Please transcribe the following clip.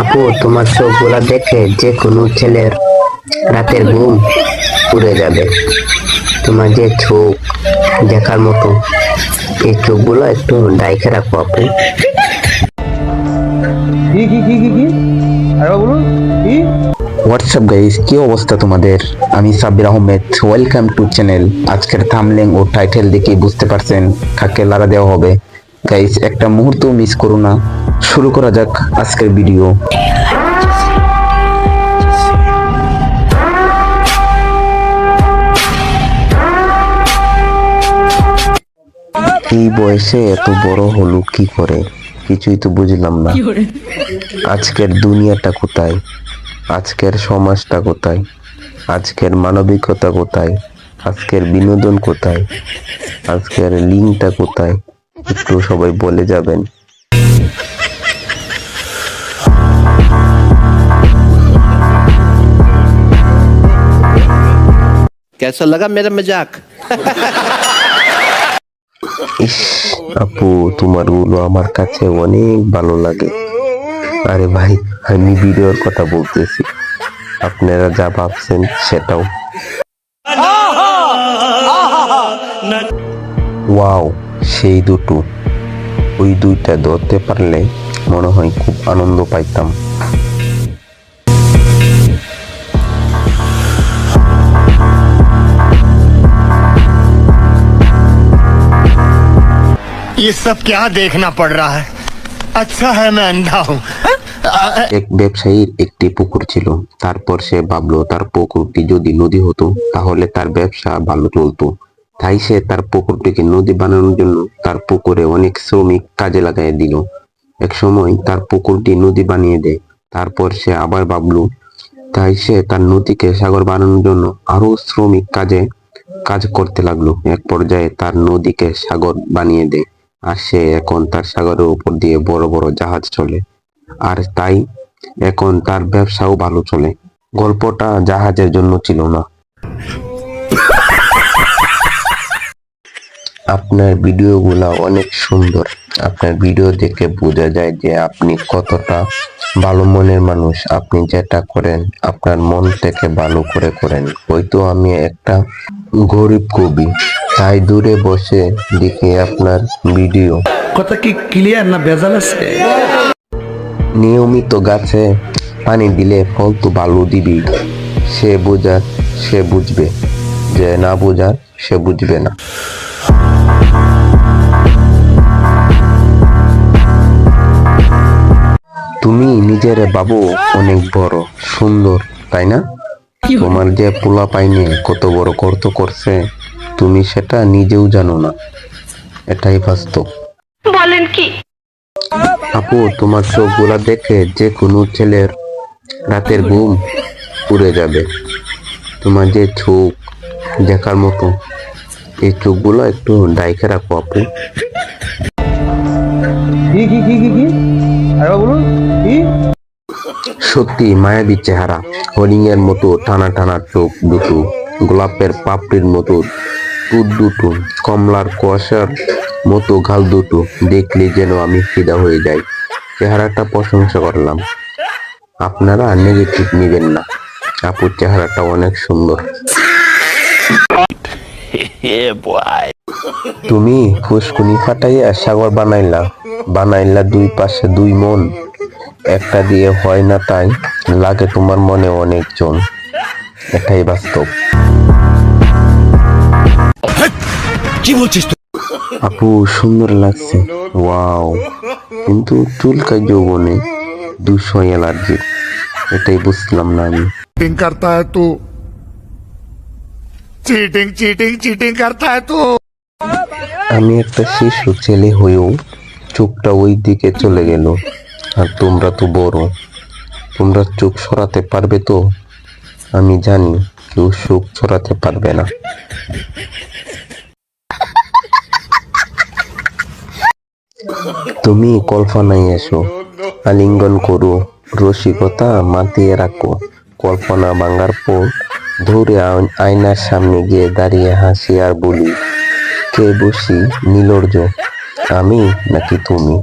আপু তোমার চোখগুলা দেখে যে কোনো ছেলের রাতের ঘুম উড়ে যাবে। তোমার যে চোখ দেখার মতো এই চোখগুলো একটু ডাইকে রাখো আপু। কি কি কি কি কি? আরে বলুন কি? হোয়াটসঅ্যাপ গাইস কি অবস্থা তোমাদের? আমি Sabbir Ahmed. Welcome to channel আজকের থামলেং ও টাইটেল দেখে বুঝতে পারছেন কাকে লারা দেওয়া হবে। গাইস একটা মুহূর্ত মিস করো না। শুরু করা যাক আজকের ভিডিও এই বয়সে এত বড় হলো কি করে? কিছুই তো বুঝলাম না। আজকের দুনিয়াটা কোথায়? আজকের সমাজটা কোথায়? আজকের মানবিকতা কোথায়? আজকের বিনোদন কোথায়? আজকের লিঙ্কটা কোথায়? একটু সবাই বলে যাবেন। কেসা লাগা মেরা মজাক আপু তোমারগুলো আমার কাছে অনেক ভালো লাগে। আরে ভাই আমি ভিডিওর কথা বলতেছি। আপনারা যা ভাবছেন সেটাও। ওয়াও সেই দুটো ওই দুইটা ধরতে পারলে মনে হয় খুব আনন্দ পাইতাম ये सब क्या देखना पड़ रहा है अच्छा है मैं अंधा हूँ এক ব্যবসায়ীর একটি পুকুর ছিল তারপর সে ভাবলো তার পুকুরটি যদি নদী হতো তাহলে তার ব্যবসা ভালো চলতো তাই সে তার পুকুরটিকে নদী বানানোর জন্য তার পুকুরে অনেক শ্রমিক কাজে লাগাই দিল। এক সময় তার পুকুরটি নদী বানিয়ে দেয়, তারপর সে আবার ভাবলো, তাই সে তার নদীকে সাগর বানানোর জন্য আরও শ্রমিক কাজে কাজ করতে লাগল। এক পর্যায়ে তার নদীকে সাগর বানিয়ে দেয়, আর সে এখন তার সাগরের উপর দিয়ে বড় বড় জাহাজ চলে। আর তাই এখন তার ব্যবসাও ভালো চলে। গল্পটা জাহাজের জন্য ছিল না। আপনার ভিডিওগুলা অনেক সুন্দর। আপনার ভিডিও দেখে বোঝা যায় যে আপনি কতটা ভালো মনের মানুষ। আপনি যেটা করেন আপনার মন থেকে ভালো করে করেন। হয়তো আমি একটা গরিব কবি তাই দূরে বসে দেখি আপনার ভিডিও। কথা কি ক্লিয়ার না ভেজাল আছে? নিয়মিত গাছে পানি দিলে ফল তো ভালো দিবি। সে বোঝার সে বুঝবে। যে না বোঝার সে বুঝবে না। তুমি নিজের বাবু অনেক বড় সুন্দর তাই না? তোমার যে পোলা পাইনে কত বড় কর্ত করছে তুমি সেটা নিজেও জানো না। এটাই বাস্তব। আপু তোমার চোখগুলা দেখে যে কোনো ছেলের রাতের ঘুম উড়ে যাবে। তোমার যে চোখ দেখার মতো। এই চোখগুলো একটু ডাইকে রাখো আপু কি কি কি কি কি? বলুন কি? সত্যি মায়াবী চেহারা হরিং। এর মতো টানা টানা চোখ দুটো গোলাপের পাপড়ির মতো টুট দুটো কমলার কুয়াশার মতো গাল দুটো। দেখলে যেন আমি ফিদা হয়ে যাই। চেহারাটা প্রশংসা করলাম। আপনারা নেগেটিভ নেবেন না। আপুর চেহারাটা অনেক সুন্দর। তুমি ফুসকুনি ফাটাইয়া সাগর বানাইলা। বানাইলা দুই পাশে দুই মন। একটা দিয়ে হয় না তাই লাগে তোমার মনে অনেকজন। এটাই বাস্তব। কি বলছিস আপু সুন্দর লাগছে। ওয়াও। কিন্তু চুলকাই যৌবনে দুশো অ্যালার্জি এটাই বুঝলাম না আমি। করতা হ্যাঁ তো চিটিং চিটিং চিটিং করতা है तू। আমি একটা শিশু ছেলে হয়েও চোখটা ওই দিকে চলে গেল। আর তোমরা তো বড়। তোমরা চোখ সরাতে পারবে তো? আমি জানি, কেউ সুখ সরাতে পারবে না। তুমি কল্পনায় এসো, আলিঙ্গন করো, রসিকতা মাতিয়ে রাখো, কল্পনা ভাঙার পর ধরে আয়- আয়নার সামনে গিয়ে দাঁড়িয়ে হাসি আর বলি, কে বসি, নীলর্য? আমি নাকি তুমি?